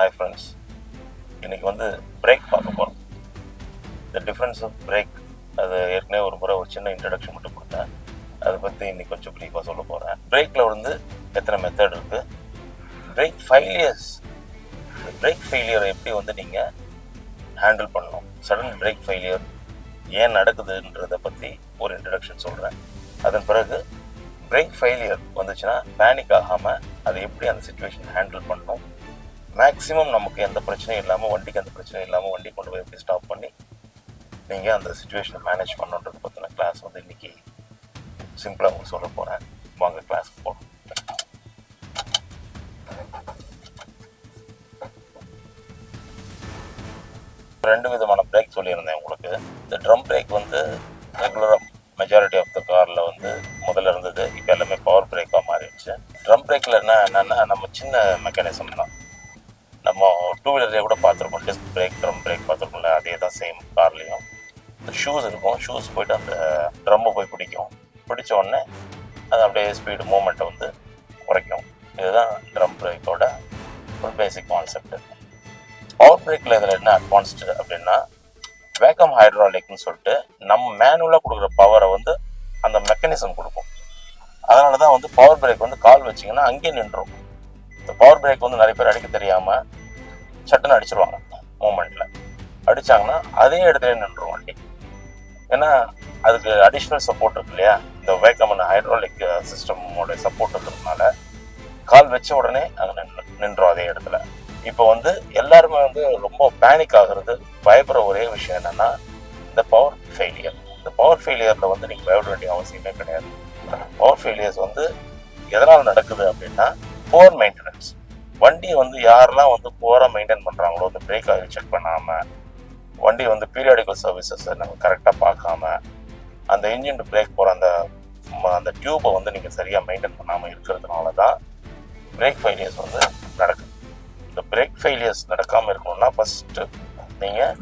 Hi friends இன்னைக்கு வந்து break பார்க்க போகிறோம் த டிஃப்ரென்ஸ் ஆஃப் பிரேக் அது ஏற்கனவே ஒரு முறை ஒரு சின்ன இன்ட்ரடக்ஷன் மட்டும் கொடுத்தேன். அதை பற்றி இன்னைக்கு கொஞ்சம் ப்ரீஃபாக சொல்ல போகிறேன் பிரேக்கில் வந்து எத்தனை மெத்தட் இருக்குது பிரேக் ஃபெயிலியர்ஸ் பிரேக் ஃபெயிலியரை எப்படி வந்து நீங்கள் ஹேண்டில் பண்ணணும்? சடன் பிரேக் ஃபெயிலியர் ஏன் நடக்குதுன்றதை பற்றி ஒரு இன்ட்ரடக்ஷன் சொல்கிறேன் அதன் பிறகு பிரேக் ஃபெயிலியர் வந்துச்சுன்னா பேனிக் ஆகாமல் அதை எப்படி அந்த சுச்சுவேஷன் ஹேண்டில் பண்ணணும்? மேக்ஸிமம் நமக்கு எந்த பிரச்சனையும் இல்லாமல் வண்டிக்கு எந்த பிரச்சனையும் இல்லாமல் வண்டி கொண்டு போய் எப்படி ஸ்டாப் பண்ணி நீங்கள் அந்த சுச்சுவேஷனை மேனேஜ் பண்ணுன்றது பற்றின கிளாஸ் வந்து இன்னைக்கு சிம்பிளாக உங்களுக்கு சொல்ல போகிறேன் வாங்க கிளாஸ்க்கு போகணும் ரெண்டு விதமான பிரேக் சொல்லியிருந்தேன் உங்களுக்கு. இந்த ட்ரம் பிரேக் வந்து ரெகுலராக மெஜாரிட்டி ஆஃப் த காரில் வந்து முதல்ல இருந்தது இப்போ எல்லாமே பவர் பிரேக்காக மாறிடுச்சு. ட்ரம் பிரேக்கில் என்ன என்னென்னா நம்ம சின்ன மெக்கானிசம் நம்ம டூ வீலர்லேயே கூட பார்த்துருக்கோம் டிஸ்க் பிரேக் ட்ரம் பிரேக் பார்த்துருக்கோம்ல அதே தான் சேம் கார்லேயும் ஷூஸ் இருக்கும். ஷூஸ் போயிட்டு அந்த ட்ரம்மை போய் பிடிக்கும். பிடிச்ச உடனே அது அப்படியே ஸ்பீடு மூமெண்ட்டை வந்து குறைக்கும். இதுதான் ட்ரம் பிரேக்கோட ஒரு பேசிக் கான்செப்ட் பவர் பிரேக்கில் இதில் என்ன அட்வான்ஸ்டு அப்படின்னா வேக்கம் ஹைட்ராலிக்னு சொல்லிட்டு நம்ம மேனுவலாக கொடுக்குற பவரை வந்து அந்த மெக்கானிசம் கொடுக்கும். அதனால தான் வந்து பவர் பிரேக் வந்து கால் வச்சிங்கன்னா அங்கேயே நின்றும். பவர் பிரேக் வந்து நிறைய பேர் அடிக்க தெரியாமல் சட்டுன்னு அடிச்சிருவாங்க மூமெண்ட்டில் அடிச்சாங்கன்னா அதே இடத்துல நின்றுடும் வண்டி. ஏன்னா அதுக்கு அடிஷ்னல் சப்போர்ட் இருக்கு இல்லையா? இந்த வேக்கம் ஹைட்ராலிக் சிஸ்டமோட சப்போர்ட் இருக்கிறதுனால கால் வச்ச உடனே அங்கே நின்று நின்றோம் அதே இடத்துல. இப்போ வந்து எல்லாருமே வந்து ரொம்ப பேனிக் ஆகுறது பயப்படுற ஒரே விஷயம் என்னன்னா இந்த பவர் ஃபெயிலியர் இந்த பவர் ஃபெயிலியரில் வந்து நீங்கள் பயப்பட வேண்டிய அவசியமே கிடையாது. பவர் ஃபெயிலியர்ஸ் வந்து எதனால் நடக்குது அப்படின்னா போர் மெயின்டெனன்ஸ் வண்டி வந்து யாரெல்லாம் வந்து போராக மெயின்டைன் பண்ணுறாங்களோ அந்த பிரேக் ஆயில் செக் பண்ணாமல் வண்டி வந்து பீரியாடிக்கல் சர்வீசஸ் நம்ம கரெக்டாக பார்க்காம அந்த இன்ஜின் பிரேக் போகிற அந்த அந்த டியூப்பை வந்து நீங்கள் சரியாக மெயின்டைன் பண்ணாமல் இருக்கிறதுனால தான் பிரேக் ஃபெயிலியர்ஸ் வந்து நடக்குது. இந்த பிரேக் ஃபெயிலியர்ஸ் நடக்காமல் இருக்கணும்னா ஃபஸ்ட்டு நீங்கள்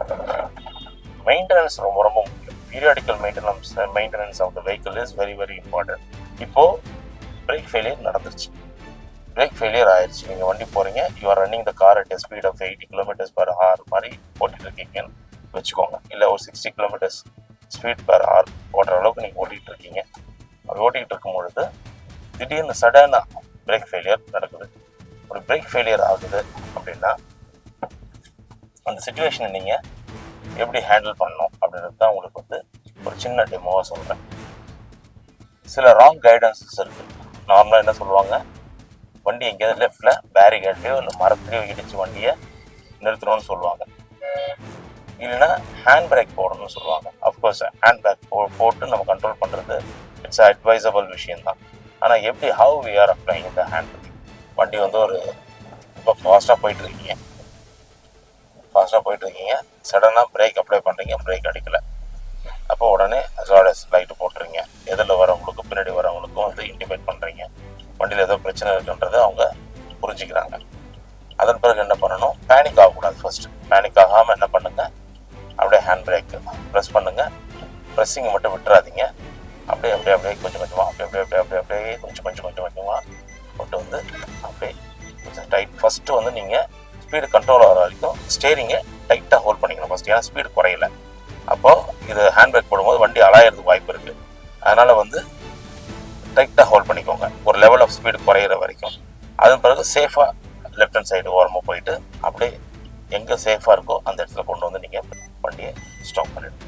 மெயின்டெனன்ஸ் ரொம்ப ரொம்ப முக்கியம். Periodical maintenance maintenance of the vehicle is very very important இப்போது பிரேக் ஃபெயிலியர் நடந்துருச்சு. பிரேக் ஃபெயிலியர் ஆயிடுச்சு நீங்கள் வண்டி போகிறீங்க you are running the car at speed of eighty kilometres per hour மாதிரி ஓட்டிட்டு இருக்கீங்கன்னு வச்சுக்கோங்க. இல்லை ஒரு sixty kilometres speed per hour ஓட்டுற அளவுக்கு நீங்கள் ஓட்டிகிட்டு இருக்கீங்க அப்படி ஓட்டிகிட்டு இருக்கும் பொழுது திடீர்னு சடனாக பிரேக் ஃபெயிலியர் நடக்குது. ஒரு பிரேக் ஃபெயிலியர் ஆகுது அப்படின்னா அந்த சுச்சுவேஷனை நீங்கள் எப்படி ஹேண்டில் பண்ணணும் அப்படின்றது தான் உங்களுக்கு வந்து ஒரு சின்ன டெமோவாக சொல்கிறேன் சில ராங் கைடன்ஸஸ் இருக்குது நார்மலாக என்ன சொல்லுவாங்க? வண்டி எங்கேயாவது லெஃப்டில் பேரிகேட்லையோ இல்லை மரத்துலையோ இடித்து வண்டியை நிறுத்தணும்னு சொல்லுவாங்க. இல்லைன்னா ஹேண்ட் பிரேக் போடணும்னு சொல்லுவாங்க. அஃப்கோர்ஸ் ஹேண்ட் பிரேக் போ போட்டு நம்ம கண்ட்ரோல் பண்ணுறது இட்ஸ் அட்வைசபிள் விஷயம்தான். ஆனால் எப்படி ஹவு வி ஆர் அப்ளைங் இந்த ஹேண்ட் பிரேக் வண்டி வந்து ஒரு இப்போ ஃபாஸ்ட்டாக போயிட்டு இருக்கீங்க ஃபாஸ்ட்டாக போயிட்டு இருக்கீங்க சடனாக பிரேக் அப்ளை பண்ணுறீங்க பிரேக் அடிக்கலை. அப்போ உடனே அசாடஸ் லைட்டு போட்டுறீங்க எதில் வரவங்களுக்கும் பின்னாடி வரவங்களுக்கும் வந்து இன்டிமேட் பண்ணுறீங்க வண்டியில் ஏதோ பிரச்சனை இருக்குன்றதை அவங்க புரிஞ்சுக்கிறாங்க. அதன் பிறகு என்ன பண்ணணும்? பேனிக் ஆகக்கூடாது ஃபர்ஸ்ட் பேனிக் ஆகாமல் என்ன பண்ணுங்க? அப்படியே ஹேண்ட் பிரேக் ப்ரெஸ் பண்ணுங்க. ப்ரெஸ்ஸிங்கை மட்டும் விட்டுறாதீங்க. அப்படியே அப்படியே அப்படியே கொஞ்சம் கொஞ்சமாக அப்படியே அப்படியே அப்படியே அப்படியே அப்படியே கொஞ்சம் கொஞ்சம் கொஞ்சம் கொஞ்சமாக கொண்டு வந்து அப்படியே கொஞ்சம் டைட் ஃபஸ்ட்டு வந்து நீங்கள் ஸ்பீடு கண்ட்ரோல் ஆகிற வரைக்கும் ஸ்டேரிங்கை டைட்டாக ஹோல்ட் பண்ணிக்கணும் ஃபஸ்ட் ஏன்னா ஸ்பீடு குறையல. அப்போது இது ஹேண்ட் பிரேக் போடும்போது வண்டி அலாயிறதுக்கு வாய்ப்பு இருக்குது அதனால் வந்து டைட்டாக ஹோல்ட் பண்ணிக்கணும். ஸ்பீடு குறையிற வரைக்கும். அதன் பிறகு சேஃபாக லெஃப்ட் ஹேண்ட் சைடு ஓரமாக போயிட்டு அப்படியே எங்கே சேஃபாக இருக்கோ அந்த இடத்துல கொண்டு வந்து நீங்கள் வண்டியை ஸ்டாப் பண்ணிடுங்க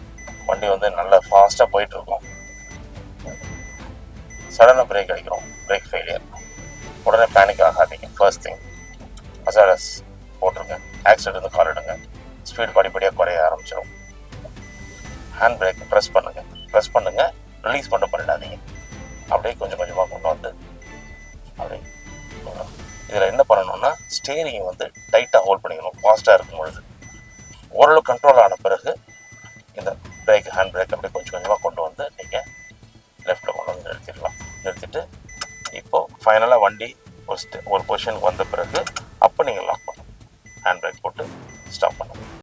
வண்டி வந்து நல்லா ஃபாஸ்ட்டாக போயிட்டுருக்கோம். சடனாக பிரேக் அடிக்கிறோம். பிரேக் ஃபெயிலியர் உடனே பேனிக் ஆகாதீங்க. ஃபர்ஸ்ட் திங் அசாரஸ் போட்டுருங்க. ஆக்சிடென்ட் வந்து கால் எடுங்க. ஸ்பீடு படிப்படியாக குறைய ஆரம்பிச்சிடும். ஹேண்ட் பிரேக் ப்ரெஸ் பண்ணுங்கள் ப்ரெஸ் பண்ணுங்கள் ரிலீஸ் மட்டும் பண்ணிடாதீங்க. அப்படியே கொஞ்சம் கொஞ்சமாக கொண்டு வந்து இதில் என்ன பண்ணணும்னா ஸ்டேரிங்கை வந்து டைட்டாக ஹோல்ட் பண்ணிக்கணும். ஃபாஸ்ட்டாக இருக்கும் பொழுது. ஓரளவு கண்ட்ரோல் ஆன பிறகு இந்த பிரேக் ஹேண்ட் பிரேக் அப்படியே கொஞ்சம் கொஞ்சமாக கொண்டு வந்து நீங்கள் லெஃப்ட்டில் கொண்டு வந்து நிறுத்திடலாம். நிறுத்திட்டு இப்போது ஃபைனலாக வண்டி ஒரு ஸ்டே ஒரு பொசிஷனுக்கு வந்த பிறகு அப்போ நீங்கள் லாக் பண்ணணும். ஹேண்ட் பிரேக் போட்டு